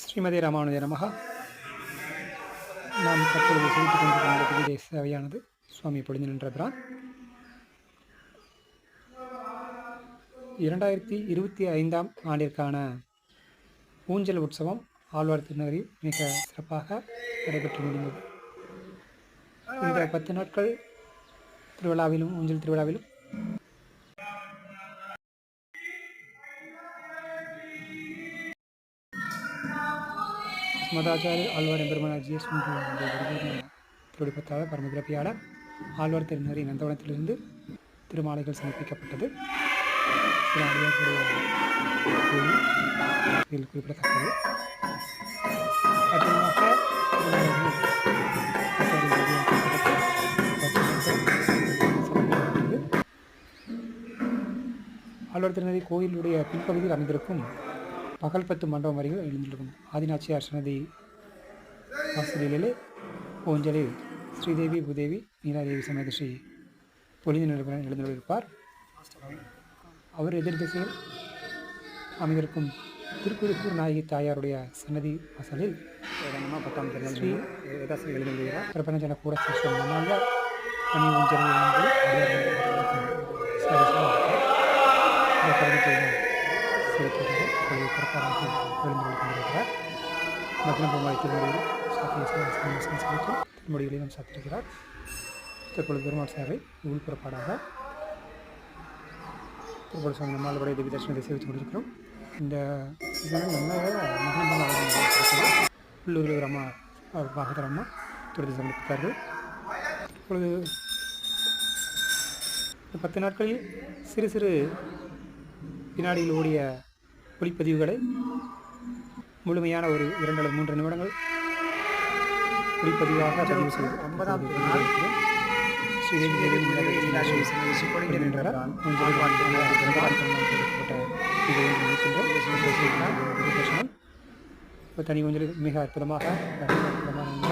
ஸ்ரீமதி ராமானுஜ நமகா நாம் தற்பொழுது செய்து கொண்டிருக்கின்ற புதிய சேவையானது சுவாமி பொழிஞ்சு நின்றபிரான் இரண்டாயிரத்தி இருபத்தி ஐந்தாம் ஆண்டிற்கான ஊஞ்சல் உற்சவம் ஆழ்வார் திருநகரில் மிக சிறப்பாக நடைபெற்று முடிந்தது. இந்த பத்து நாட்கள் திருவிழாவிலும் ஊஞ்சல் திருவிழாவிலும் மதாச்சாரி ஆழ்வார் எம்பெருமானார் சுவாமி திருடிப்பத்தாளர் பரமபிரபியாளர் ஆழ்வார் திருநகரி நந்தவனத்திலிருந்து திருமாலைகள் சமர்ப்பிக்கப்பட்டது. சில அடியார்களுடைய குறிப்பிடத்தக்கது. ஆழ்வார் திருநதி கோயிலுடைய பின்பகுதியில் அமைந்திருக்கும் பகல் பத்து மண்டபம் வரையில் எழுந்திருக்கும் ஆதிநாச்சியார் சன்னதி வாசலிலே ஊஞ்சலில் ஸ்ரீதேவி பூதேவி நீலாதேவி சமேத ஸ்ரீ பொலிந்து நிறுவனம் எழுந்திருப்பார் அவர் எதிர் திசையில் அமைந்திருக்கும் திருக்குறிப்பூர் நாயகி தாயாருடைய சன்னதி வாசலில் பத்தாம் பிரபஞ்சன கூட சிஸ்டம் மன்னாங்க பணி செலுத்துகிறது ஒரு பிறப்பாக விழுந்து கொண்டிருக்கிறார் மத்தியம் சாத்திய செலுத்தும் சாத்திருக்கிறார் தற்பொழுது பெருமாள் சேவை உள் புறப்பாடாக திருப்பூர் சுவாமி நம்மளுடைய தேவி தரிசனத்தை சேவித்துக் கொண்டிருக்கிறோம் இந்த இதனால் நம்ம மகாந்தம் உள்ளூர் பாகதர் அம்மா துரதி சமர்ப்பித்தார்கள் இப்பொழுது பத்து நாட்களில் சிறு சிறு வினாடியில் ஓடிய ஒளிப்பதிவுகளை முழுமையான ஒரு இரண்டு அல்லது மூன்று நிமிடங்கள் ஒளிப்பதிவாக பதிவு செய்து ஒன்பதாம் திருநாள் தனி கொஞ்சம் மிக அற்புதமாக அற்புதமான